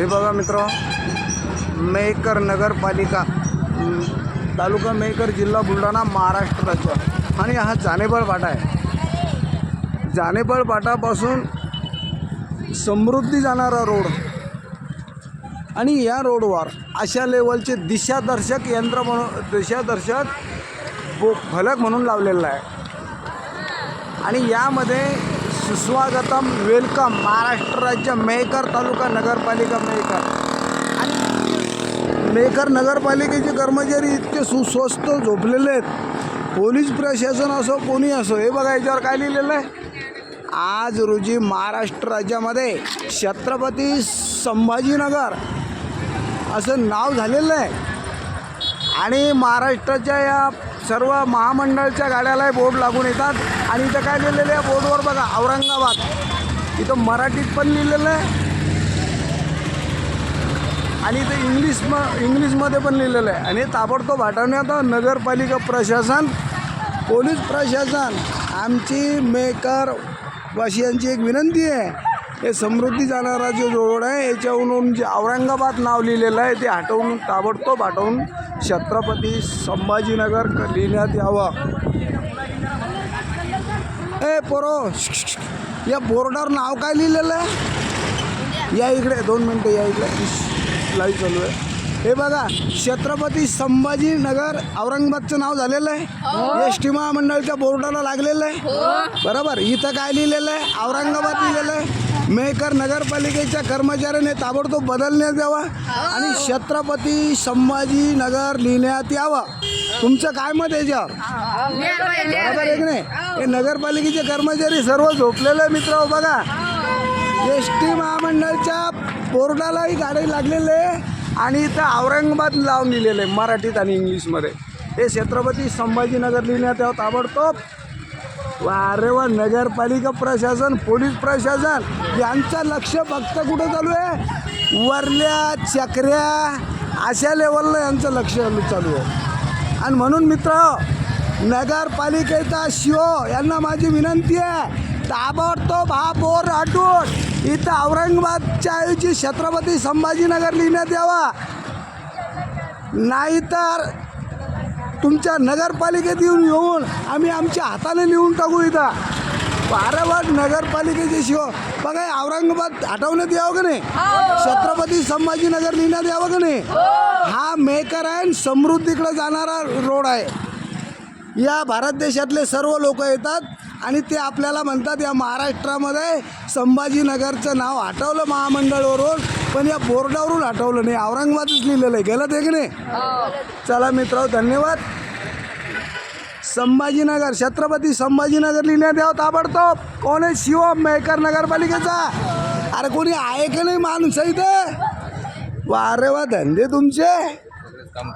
हे बघा मित्र मेकर नगरपालिका तालुका मेकर जिल्हा बुलढाणा महाराष्ट्र राज्य आणि हा जानेबळ पाटा आहे. जानेबळ पाटापासून समृद्धी जाणारा रोड. आणि या रोडवर अशा लेवलचे दिशादर्शक यंत्र म्हणून दिशादर्शक फलक म्हणून लावलेला आहे. आणि यामध्ये सुस्वागतम. वेलकम महाराष्ट्र राज्य मेहकर तालुका नगरपालिका मेहकर. आणि मेहकर नगरपालिकेचे कर्मचारी इतके सुस्वस्थ झोपलेले आहेत. पोलीस प्रशासन असो कोणी असो हे बघा याच्यावर काय लिहिलेलं आहे? आज रोजी महाराष्ट्र राज्यामध्ये छत्रपती संभाजीनगर असं नाव झालेलं आहे. आणि महाराष्ट्राच्या या सर्व महामंडळच्या गाड्यालाही बोर्ड लागून येतात. आणि इथं काय लिहिलेलं आहे? बोर्डवर बघा औरंगाबाद. इथं मराठीत पण लिहिलेलं आहे. आणि इथं इंग्लिश म इंग्लिशमध्ये पण लिहिलेलं आहे. आणि ताबडतोब हटवण्यात नगरपालिका प्रशासन पोलीस प्रशासन आमची मेकर वासियांची एक विनंती आहे. हे समृद्धी जाणारा जो रोड आहे याच्यावरून जे औरंगाबाद नाव लिहिलेलं आहे ते हटवून ताबडतोब हटवून छत्रपती संभाजीनगर लिहिण्यात यावं. ए पोरो या बोर्डावर नाव काय लिहिलेलं आहे? या इकडे दोन मिनटं या इकडे. लाईव्ह चालू आहे. हे बघा छत्रपती संभाजीनगर औरंगाबादचं नाव झालेलं आहे. एस टी महामंडळच्या बोर्डाला लागलेलं आहे. बरोबर? इथं काय लिहिलेलं आहे? औरंगाबाद लिहिलेलं आहे. मेहकर नगरपालिकेच्या कर्मचाऱ्याने ताबडतोब बदलण्यात यावा आणि छत्रपती संभाजीनगर लिहिण्यात यावं. तुमचं काय मत आहे याच्यावर? बरोबर आहे की नाही? हे. नगरपालिकेचे कर्मचारी सर्व झोपलेले मित्र हो बघा. एस टी महामंडळच्या बोर्डालाही गाडी लागलेले आहे आणि इथं औरंगाबाद लावून लिहिलेलं आहे मराठीत आणि इंग्लिशमध्ये. हे छत्रपती संभाजीनगर लिहिण्यात यावं ताबडतोब. अरे वा नगरपालिका प्रशासन पोलीस प्रशासन यांचं लक्ष फक्त कुठं चालू आहे? वरल्या चक्र्या अशा लेवलला यांचं लक्ष चालू आहे. आणि म्हणून मित्र नगरपालिकेचा शिओ यांना माझी विनंती आहे ताबडतोब हा बोर हटून इथं औरंगाबादच्या ऐवजी छत्रपती संभाजीनगर लिहिण्यात यावा. नाहीतर तुमच्या नगरपालिकेत येऊन येऊन आम्ही आमच्या हाताने लिहून टाकू इथं. वारंवार नगरपालिकेचे शिव. बघा हे औरंगाबाद हटवण्यात यावं का नाही? छत्रपती संभाजीनगर लिहिण्यात यावं का नाही? हा मेकर आहे आणि समृद्धीकडे जाणारा रोड आहे. या भारत देशातले सर्व लोक येतात आणि ते आपल्याला म्हणतात या महाराष्ट्रामध्ये संभाजीनगरचं नाव हटवलं महामंडळवरून. पण या बोर्डावरून हटवलं नाही. औरंगाबादच लिहिलेलं आहे. गेलं ते की नाही? चला मित्र धन्यवाद. संभाजीनगर छत्रपती संभाजीनगर लिहिण्यात यावं ताबडतोब. कोण आहे शिव मेकर नगरपालिकेचा? अरे कोणी आहे का नाही माणसं इथे? वा रे वा धंदे तुमचे. काम